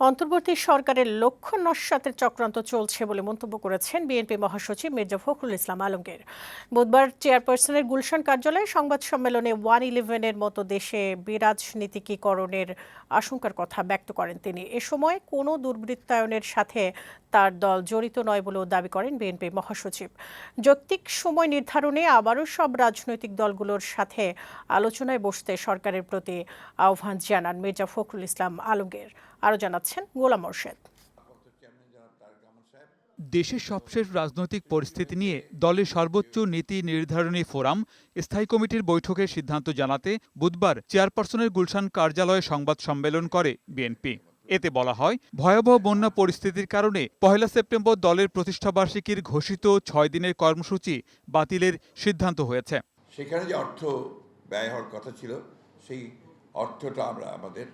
অন্তর্বর্তী সরকারের লক্ষ্য নস্যাতের চক্রান্ত চলছে বলে মন্তব্য করেছেন বিএনপি মহাসচিব মির্জা ফখরুল ইসলাম আলমগীর। বুধবার চেয়ারপারসনের গুলশান কার্যালয়ে সংবাদ সম্মেলনে ওয়ান ইলেভেনের মতো দেশে বিরাজনীতিকীকরণের আশঙ্কার কথা ব্যক্ত করেন তিনি। এ সময় কোনো দুর্বৃত্তায়নের সাথে তার দল জড়িত নয় বলেও দাবি করেন বিএনপি মহাসচিব। যৌক্তিক সময় নির্ধারণে আবারও সব রাজনৈতিক দলগুলোর সাথে আলোচনায় বসতে সরকারের প্রতি আহ্বান জানান মির্জা ফখরুল ইসলাম আলমগীর। আরও জানাচ্ছেন গোলাম মোর্শেদ। দেশের সবশেষ রাজনৈতিক পরিস্থিতি নিয়ে দলের সর্বোচ্চ নীতি নির্ধারণী ফোরাম স্থায়ী কমিটির বৈঠকের সিদ্ধান্ত জানাতে বুধবার চেয়ারপারসনের গুলশান কার্যালয়ে সংবাদ সম্মেলন করে বিএনপি। এতে বলা হয় ভয়াবহ বন্যা পরিস্থিতির কারণে পহেলা সেপ্টেম্বর দলের প্রতিষ্ঠাবার্ষিকীর ঘোষিত ছয় দিনের কর্মসূচি বাতিলের সিদ্ধান্ত হয়েছে। সেখানে যে অর্থ ব্যয় হওয়ার কথা ছিল সেই অর্থটা আমরা আমাদের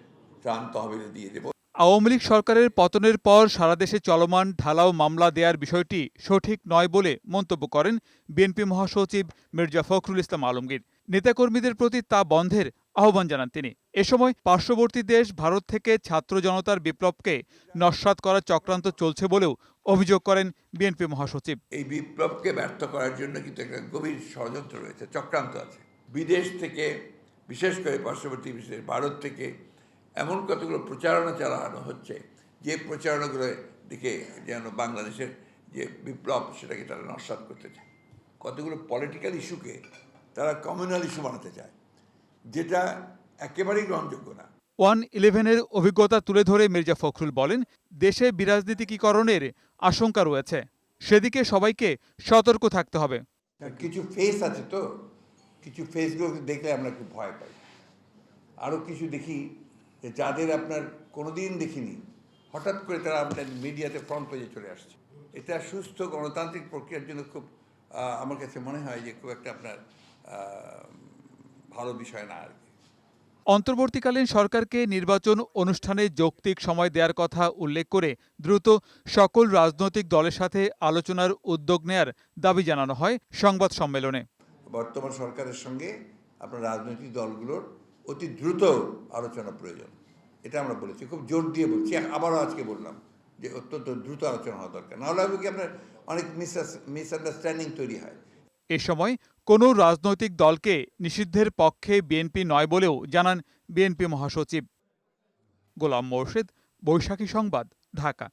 ত্রাণ তহবিলে দিয়ে দেব। আওয়ামী লীগ সরকারের পতনের পর সারা দেশে চলমান ঢালাও মামলা দেওয়ার বিষয়টি সঠিক নয় বলে মন্তব্য করেন বিএনপি মহাসচিব মির্জা ফখরুল ইসলাম আলমগীর। নেতাকর্মীদের প্রতি তা বন্ধের আহ্বান জানান তিনি। এ সময় পার্শ্ববর্তী দেশ ভারত থেকে ছাত্র জনতার বিপ্লবকে নস্যাৎ করার চক্রান্ত চলছে বলেও অভিযোগ করেন বিএনপি মহাসচিব। এই বিপ্লবকে ব্যর্থ করার জন্য কিন্তু একটা গভীর ষড়যন্ত্র রয়েছে, চক্রান্ত আছে। বিদেশ থেকে, বিশেষ করে পার্শ্ববর্তী বিশেষ ভারত থেকে এমন কতগুলো প্রচারণা চালানো হচ্ছে যে প্রচারণাগুলো দিকে যেন বাংলাদেশের যে বিপ্লব সেটাকে তারা নস্বাত করতে চায়। কতগুলো পলিটিক্যাল ইস্যুকে তারা কমিউনাল ইস্যু বানাতে চায় যেটা একেবারেই গ্রহণযোগ্য না। ওয়ান ইলেভেনের অভিজ্ঞতা তুলে ধরে মির্জা ফখরুল বলেন দেশে বিরাজনীতিকীকরণের আশঙ্কা রয়েছে। সেদিকে সবাইকে সতর্ক থাকতে হবে। কিছু ফেস আছে তো কিছু ফেসগুলোকে দেখলে আমরা খুব ভয় পাই। আরও কিছু দেখি যে যাদের আপনার কোনোদিন দেখিনি হঠাৎ করে তারা আপনার মিডিয়াতে ফ্রন্ট পেজে চলে আসছে। এটা সুস্থ গণতান্ত্রিক প্রক্রিয়ার জন্য খুব আমার কাছে মনে হয় যে খুব একটা আপনার ভালো বিষয় না আর কি। অন্তর্বর্তীকালীন সরকারকে নির্বাচন অনুষ্ঠানে যৌক্তিক সময় দেওয়ার কথা উল্লেখ করে দ্রুত সকল রাজনৈতিক দলের সাথে আলোচনার উদ্যোগ নেয়ার দাবি জানানো হয় সংবাদ সম্মেলনে। বর্তমান সরকারের সঙ্গে আপনার রাজনৈতিক দলগুলোর অতি দ্রুত আলোচনা প্রয়োজন। এটা আমরা বলেছি। খুব জোর দিয়ে বলছি। আবারও আজকে বললাম যে অত্যন্ত দ্রুত আলোচনা হওয়া দরকার। নাহলে হবে কি আপনার অনেক মিসআন্ডারস্ট্যান্ডিং তৈরি হয়। এ সময় কোনো রাজনৈতিক দলকে নিষিদ্ধের পক্ষে বিএনপি নয় বলেও জানান বিএনপি মহাসচিব। গোলাম মোর্শেদ, বৈশাখী সংবাদ, ঢাকা।